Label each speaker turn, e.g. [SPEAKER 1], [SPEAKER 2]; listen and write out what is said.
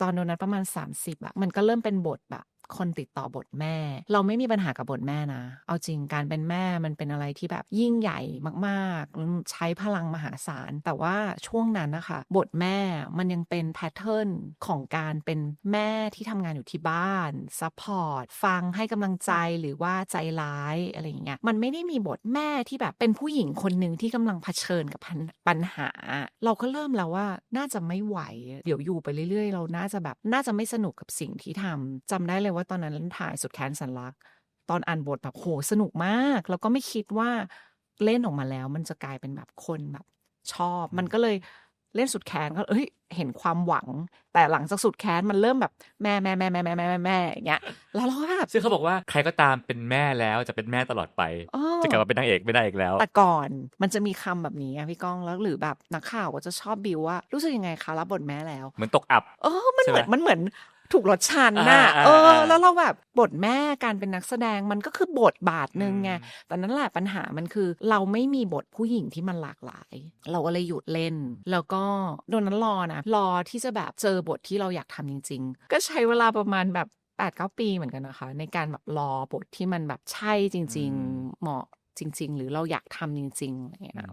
[SPEAKER 1] ตอนโนั้นประมาณ 30อะมันก็เริ่มเป็นบทแบบ คนติดต่อบทแม่ เราไม่มีปัญหากับบทแม่นะ เอาจริงการเป็นแม่มันเป็นอะไรที่แบบยิ่งใหญ่มากๆ ใช้พลังมหาศาล แต่ว่าช่วงนั้นนะคะ บทแม่มันยังเป็นแพทเทิร์นของการเป็นแม่ที่ทำงานอยู่ที่บ้านซัพพอร์ตฟังให้กำลังใจหรือว่าใจร้ายอะไรอย่างเงี้ยมันไม่ได้มีบทแม่ที่แบบเป็นผู้หญิงคนหนึ่งที่กำลังเผชิญกับปัญหา เราก็เริ่มแล้วว่าน่าจะไม่ไหว เดี๋ยวอยู่ไปเรื่อยๆ เราน่าจะแบบน่าจะไม่สนุกกับสิ่งที่ทำจำได้เลยว่าตอนนั้นถ่ายสุดแค้นสันลัก ตอนอ่านบทแบบโหสนุกมาก แล้วก็ไม่คิดว่าเล่นออกมาแล้ว มันจะกลายเป็นแบบคนแบบชอบ มันก็เลยเล่นสุดแค้นก็เอ้ยเห็นความหวัง แต่หลังจากสุดแค้นมันเริ่มแบบแม่แม่แม่แม่แม่แม่แม่แม่อย่างเงี้ยแล้วเราก็แบบ
[SPEAKER 2] ซึ่งเขาบอกว่าใครก็ตามเป็นแม่แล้วจะเป็นแม่ตลอดไป
[SPEAKER 1] เออ
[SPEAKER 2] จะกลับมาเป็นนางเอกไม่ได้อีกแล้ว
[SPEAKER 1] แต่ก่อนมันจะมีคำแบบนี้อะพี่ก้องแล้วหรือแบบนักข่าวก็จะชอบบิวว่า รู้สึกยังไงคะรับบทแม่แล้ว
[SPEAKER 2] เหมือนตกอับ
[SPEAKER 1] เออมัน
[SPEAKER 2] ใช่
[SPEAKER 1] เห
[SPEAKER 2] ไหม
[SPEAKER 1] มือนมันเหมือน ถูกรถชันน่ะ
[SPEAKER 2] อ่าอ่า
[SPEAKER 1] เออ
[SPEAKER 2] อ่า
[SPEAKER 1] แล้วเราแบบบทแม่การเป็นนักแสดงมันก็คือบทบาทหนึ่งไง
[SPEAKER 2] อืม
[SPEAKER 1] แต่นั่นแหละปัญหามันคือ เราไม่มีบทผู้หญิงที่มันหลากหลาย เราก็เลยหยุดเล่น แล้วก็โดนนั้นรอนะรอที่จะแบบเจอบทที่เราอยากทำจริง ๆ ก็ใช้เวลาประมาณแบบ8ปดเปีเหมือนกันนะคะ ในการแบบรอบทที่มันแบบใช่จริง ๆ เหมาะจริง ๆ หรือเราอยากทำจริงๆอะไรอย่างเงี้ย